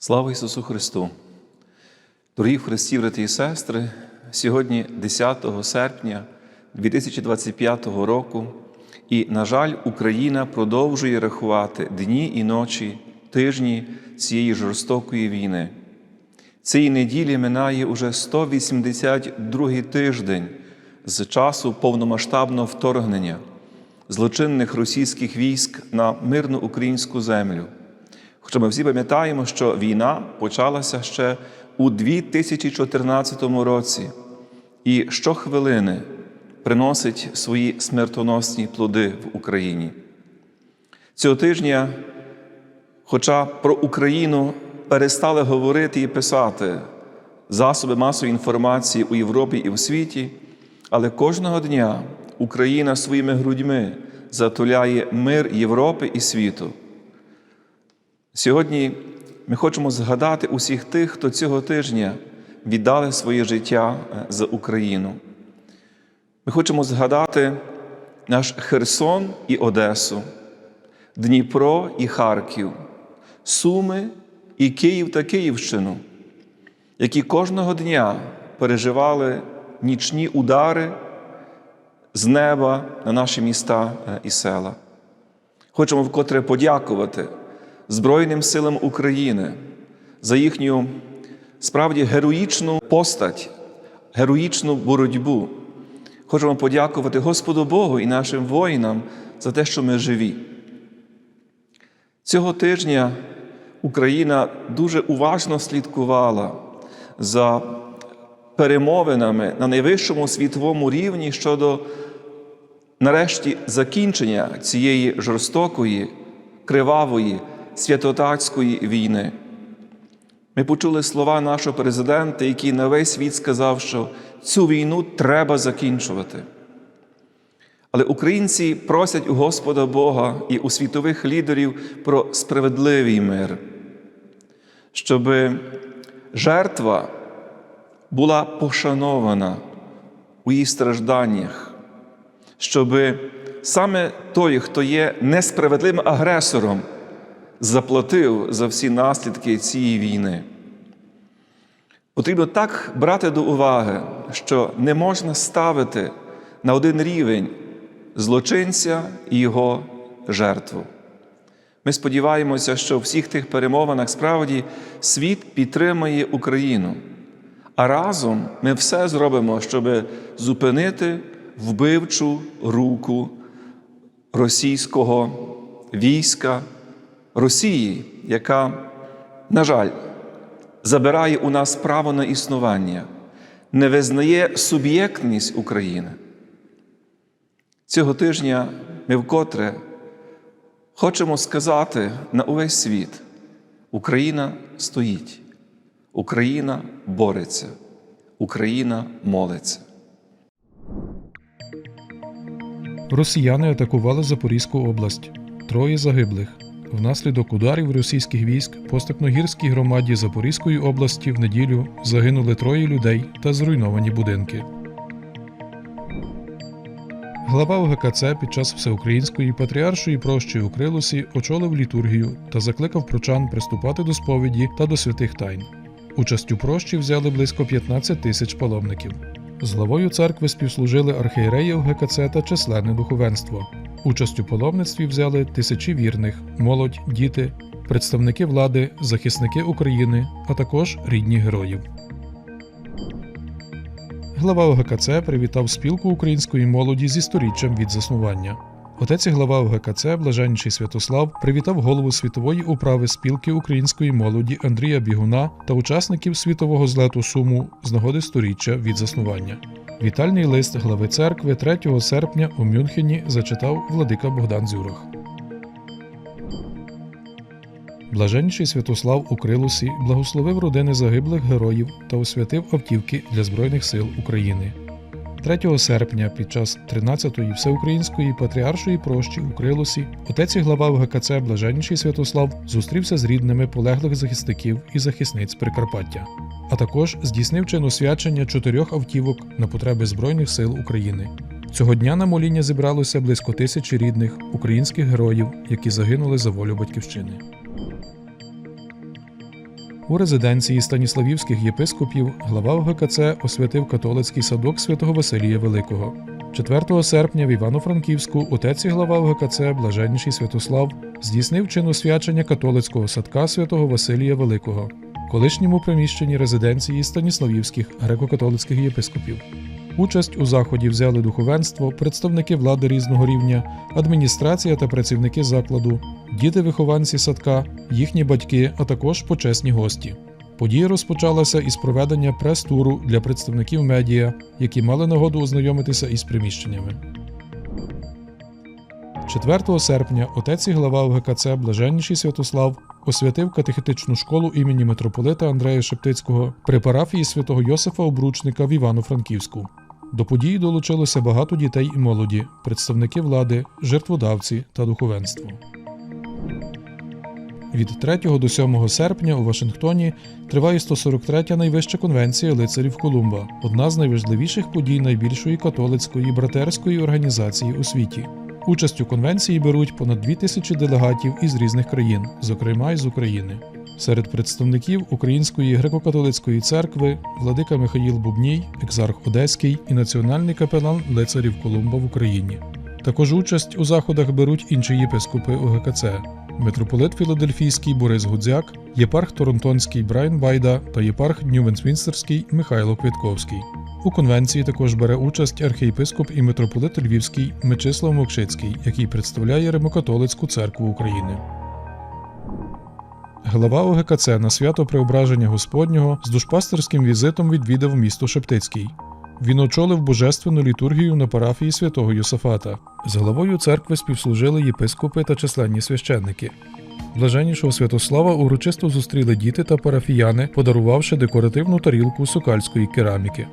Слава Ісусу Христу! Дорогі Христі, брати і сестри, сьогодні 10 серпня 2025 року, і, на жаль, Україна продовжує рахувати дні і ночі, тижні цієї жорстокої війни. Цієї неділі минає уже 182 тиждень з часу повномасштабного вторгнення злочинних російських військ на мирну українську землю. Хоча ми всі пам'ятаємо, що війна почалася ще у 2014 році і щохвилини приносить свої смертоносні плоди в Україні. Цього тижня, хоча про Україну перестали говорити і писати засоби масової інформації у Європі і в світі, але кожного дня Україна своїми грудьми затуляє мир Європи і світу. Сьогодні ми хочемо згадати усіх тих, хто цього тижня віддали своє життя за Україну. Ми хочемо згадати наш Херсон і Одесу, Дніпро і Харків, Суми і Київ та Київщину, які кожного дня переживали нічні удари з неба на наші міста і села. Хочемо вкотре подякувати. Збройним силам України за їхню справді героїчну постать, героїчну боротьбу. Хочемо подякувати Господу Богу і нашим воїнам за те, що ми живі. Цього тижня Україна дуже уважно слідкувала за перемовинами на найвищому світовому рівні щодо, нарешті, закінчення цієї жорстокої, кривавої святотатської війни. Ми почули слова нашого президента, який на весь світ сказав, що цю війну треба закінчувати. Але українці просять у Господа Бога і у світових лідерів про справедливий мир, щоб жертва була пошанована у її стражданнях, щоб саме той, хто є несправедливим агресором, заплатив за всі наслідки цієї війни. Потрібно так брати до уваги, що не можна ставити на один рівень злочинця і його жертву. Ми сподіваємося, що в всіх тих перемовинах справді світ підтримає Україну, а разом ми все зробимо, щоб зупинити вбивчу руку російського війська. Росії, яка, на жаль, забирає у нас право на існування, не визнає суб'єктність України. Цього тижня ми вкотре хочемо сказати на увесь світ: Україна стоїть, Україна бореться, Україна молиться. Росіяни атакували Запорізьку область. Троє загиблих. Внаслідок ударів російських військ по Степногірській громаді Запорізької області в неділю загинули троє людей та зруйновані будинки. Глава ОГКЦ під час всеукраїнської патріаршої прощі у Крилусі очолив літургію та закликав прочан приступати до сповіді та до святих тайн. Участь у прощі взяли близько 15 тисяч паломників. З главою церкви співслужили архієреї ОГКЦ та численне духовенство. Участь у паломництві взяли тисячі вірних, молодь, діти, представники влади, захисники України, а також рідні героїв. Глава ОГКЦ привітав спілку української молоді зі сторіччям від заснування. Отець і глава ОГКЦ Блаженніший Святослав привітав голову світової управи спілки української молоді Андрія Бігуна та учасників світового злету Суму з нагоди сторіччя від заснування. Вітальний лист глави церкви 3 серпня у Мюнхені зачитав владика Богдан Зюрах. Блаженніший Святослав у Крилусі благословив родини загиблих героїв та освятив автівки для Збройних сил України. 3 серпня під час 13-ї всеукраїнської патріаршої прощі у Крилусі отець і глава ВГКЦ Блаженніший Святослав зустрівся з рідними полеглих захисників і захисниць Прикарпаття, а також здійснив чин освячення чотирьох автівок на потреби Збройних сил України. Цього дня на моління зібралося близько тисячі рідних українських героїв, які загинули за волю батьківщини. У резиденції станіславівських єпископів глава ОГКЦ освятив католицький садок святого Василія Великого. 4 серпня в Івано-Франківську отець і глава ОГКЦ Блаженніший Святослав здійснив чин освячення католицького садка святого Василія Великого, колишньому приміщенні резиденції станіславівських греко-католицьких єпископів. Участь у заході взяли духовенство, представники влади різного рівня, адміністрація та працівники закладу, діти-вихованці садка, їхні батьки, а також почесні гості. Подія розпочалася із проведення прес-туру для представників медіа, які мали нагоду ознайомитися із приміщеннями. 4 серпня отець і глава ОГКЦ Блаженніший Святослав освятив катехетичну школу імені митрополита Андрея Шептицького при парафії святого Йосифа Обручника в Івано-Франківську. До події долучилося багато дітей і молоді, представники влади, жертводавці та духовенство. Від 3 до 7 серпня у Вашингтоні триває 143-я найвища конвенція лицарів Колумба, одна з найважливіших подій найбільшої католицької братерської організації у світі. Участь у конвенції беруть понад 2 тисячі делегатів із різних країн, зокрема й з України. Серед представників Української греко-католицької церкви владика Михаїл Бубній, екзарх Одеський і національний капелан лицарів Колумба в Україні. Також участь у заходах беруть інші єпископи ОГКЦ митрополит Філадельфійський Борис Гудзяк, єпарх Торонтонський Брайан Байда та єпарх Нью-Вестмінстерський Михайло Квітковський. У конвенції також бере участь архієпископ і митрополит Львівський Мечислав Мокшицький, який представляє Римокатолицьку церкву України. Глава ОГКЦ на свято Преображення Господнього з душпастерським візитом відвідав місто Шептицький. Він очолив божественну літургію на парафії святого Йосафата. З головою церкви співслужили єпископи та численні священники. Блаженнішого Святослава урочисто зустріли діти та парафіяни, подарувавши декоративну тарілку сокальської кераміки.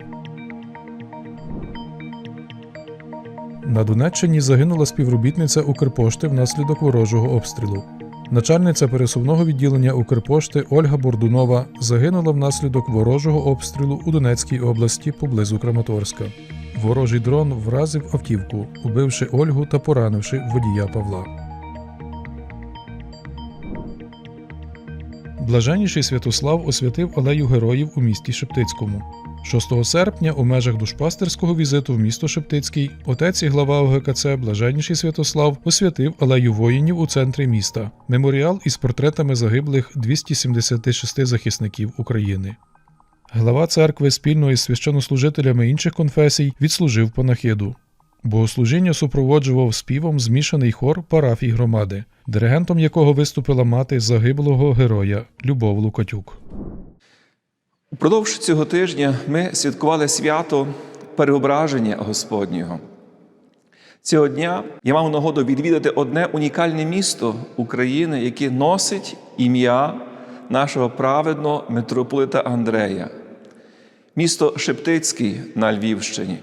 На Донеччині загинула співробітниця Укрпошти внаслідок ворожого обстрілу. Начальниця пересувного відділення Укрпошти Ольга Бордунова загинула внаслідок ворожого обстрілу у Донецькій області поблизу Краматорська. Ворожий дрон вразив автівку, убивши Ольгу та поранивши водія Павла. Блаженніший Святослав освятив алею героїв у місті Шептицькому. 6 серпня у межах душпастерського візиту в місто Шептицький отець і глава ОГКЦ Блаженніший Святослав освятив алею воїнів у центрі міста, меморіал із портретами загиблих 276 захисників України. Глава церкви спільно із священнослужителями інших конфесій відслужив панахиду. Богослужіння супроводжував співом змішаний хор парафій громади, диригентом якого виступила мати загиблого героя Любов Лукатюк. Упродовж цього тижня ми святкували свято переображення Господнього. Цього дня я мав нагоду відвідати одне унікальне місто України, яке носить ім'я нашого праведного митрополита Андрея, місто Шептицький на Львівщині.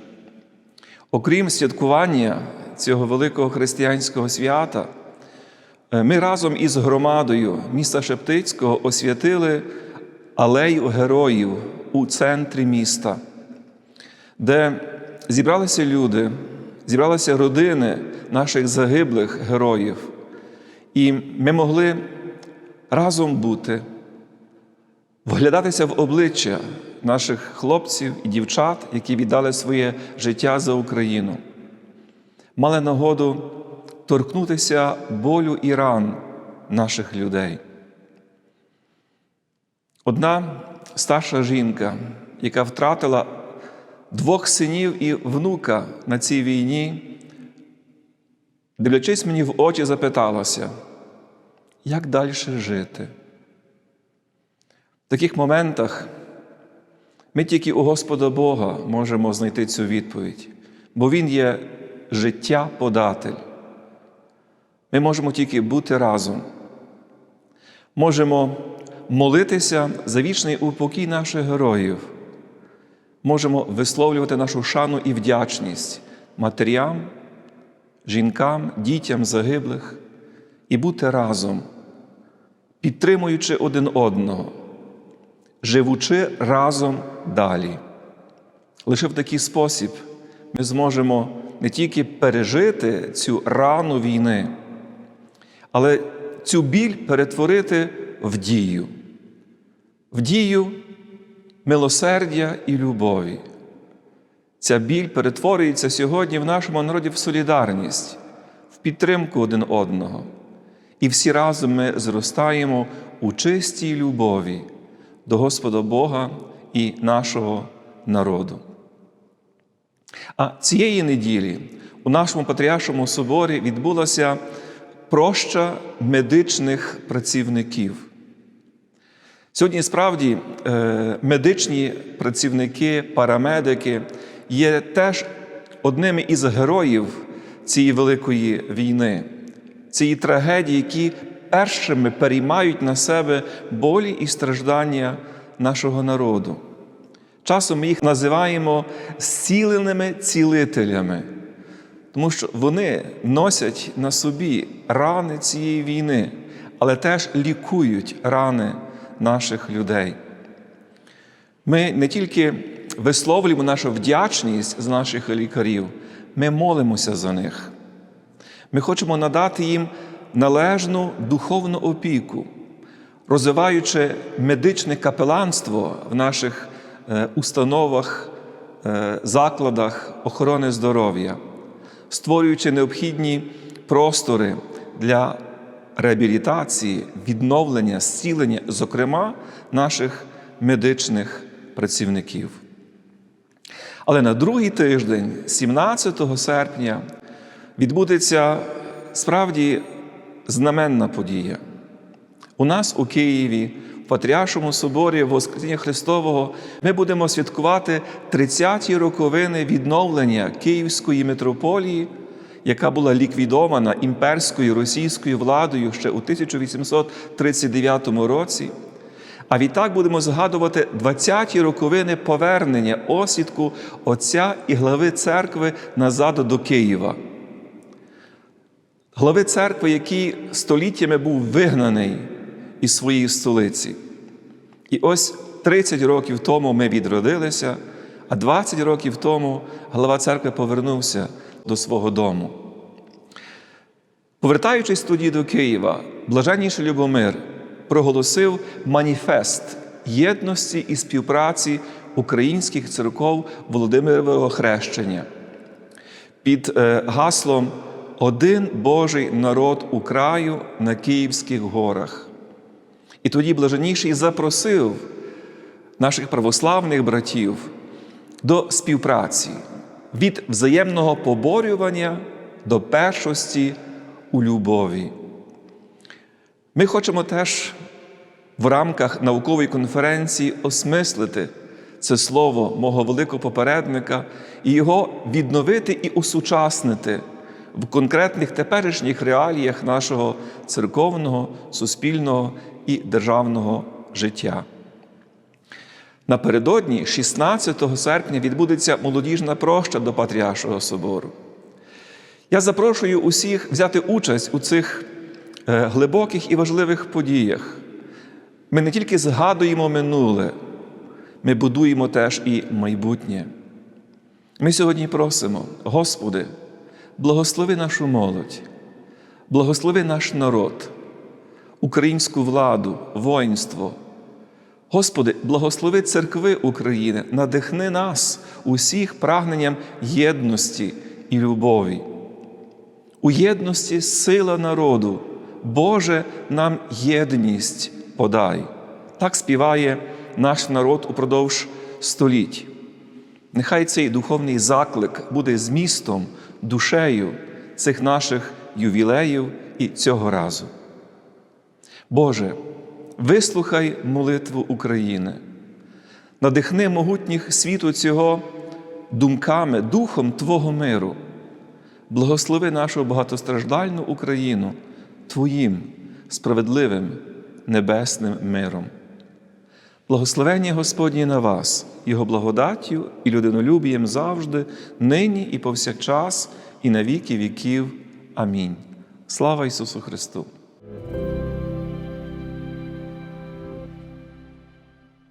Окрім святкування цього великого християнського свята, е, ми разом із громадою міста Шептицького освятили алею героїв у центрі міста, де зібралися люди, зібралися родини наших загиблих героїв, і ми могли разом бути, вглядатися в обличчя наших хлопців і дівчат, які віддали своє життя за Україну, мали нагоду торкнутися болю і ран наших людей. Одна старша жінка, яка втратила двох синів і внука на цій війні, дивлячись мені в очі, запиталася, як далі жити? В таких моментах ми тільки у Господа Бога можемо знайти цю відповідь, бо Він є життя податель. Ми можемо тільки бути разом. Можемо молитися за вічний упокій наших героїв. Можемо висловлювати нашу шану і вдячність матерям, жінкам, дітям загиблих і бути разом, підтримуючи один одного, живучи разом далі. Лише в такий спосіб ми зможемо не тільки пережити цю рану війни, але цю біль перетворити в дію. в дію милосердя і любові. Ця біль перетворюється сьогодні в нашому народі в солідарність, в підтримку один одного. І всі разом ми зростаємо у чистій любові до Господа Бога і нашого народу. А цієї неділі у нашому Патріаршому соборі відбулася проща медичних працівників. Сьогодні справді е, медичні працівники, парамедики є теж одними із героїв цієї великої війни, цієї трагедії, які першими переймають на себе болі і страждання нашого народу. Часом ми їх називаємо зціленими цілителями, тому що вони носять на собі рани цієї війни, але теж лікують рани наших людей. Ми не тільки висловлюємо нашу вдячність з наших лікарів, ми молимося за них. Ми хочемо надати їм належну духовну опіку, розвиваючи медичне капеланство в наших е, установах, е, закладах охорони здоров'я, створюючи необхідні простори для реабілітації, відновлення, зцілення, зокрема, наших медичних працівників. Але на другий тиждень, 17 серпня, відбудеться справді знаменна подія. У нас у Києві, в Патріаршому соборі Воскресіння Христового, ми будемо святкувати 30-ті роковини відновлення Київської митрополії, яка була ліквідована імперською російською владою ще у 1839 році. А відтак будемо згадувати 20-ті роковини повернення осідку Отця і глави церкви назад до Києва. Глави церкви, який століттями був вигнаний із своєї столиці. І ось 30 років тому ми відродилися, а 20 років тому глава церкви повернувся до свого дому. Повертаючись тоді до Києва, блаженніший Любомир проголосив маніфест єдності і співпраці українських церков Володимирового хрещення під е, гаслом Один Божий народ у краю на Київських горах. І тоді блаженніший запросив наших православних братів до співпраці від взаємного поборювання до першості у любові. Ми хочемо теж в рамках наукової конференції осмислити це слово мого великого попередника і його відновити і усучаснити в конкретних теперішніх реаліях нашого церковного, суспільного і державного життя. Напередодні, 16 серпня, відбудеться молодіжна проща до Патріаршого собору. Я запрошую усіх взяти участь у цих е, глибоких і важливих подіях. Ми не тільки згадуємо минуле, ми будуємо теж і майбутнє. Ми сьогодні просимо, Господи, благослови нашу молодь, благослови наш народ, українську владу, воїнство. Господи, благослови церкви України, надихни нас усіх прагненням єдності і любові. У єдності сила народу, Боже, нам єдність подай. Так співає наш народ упродовж століть. Нехай цей духовний заклик буде змістом, душею цих наших ювілеїв і цього разу. Боже, вислухай молитву України, надихни могутніх світу цього думками, духом Твого миру, благослови нашу багатостраждальну Україну Твоїм справедливим небесним миром. Благословення Господнє на вас, Його благодаттю і людинолюбієм завжди, нині і повсякчас, і на віки віків. Амінь. Слава Ісусу Христу!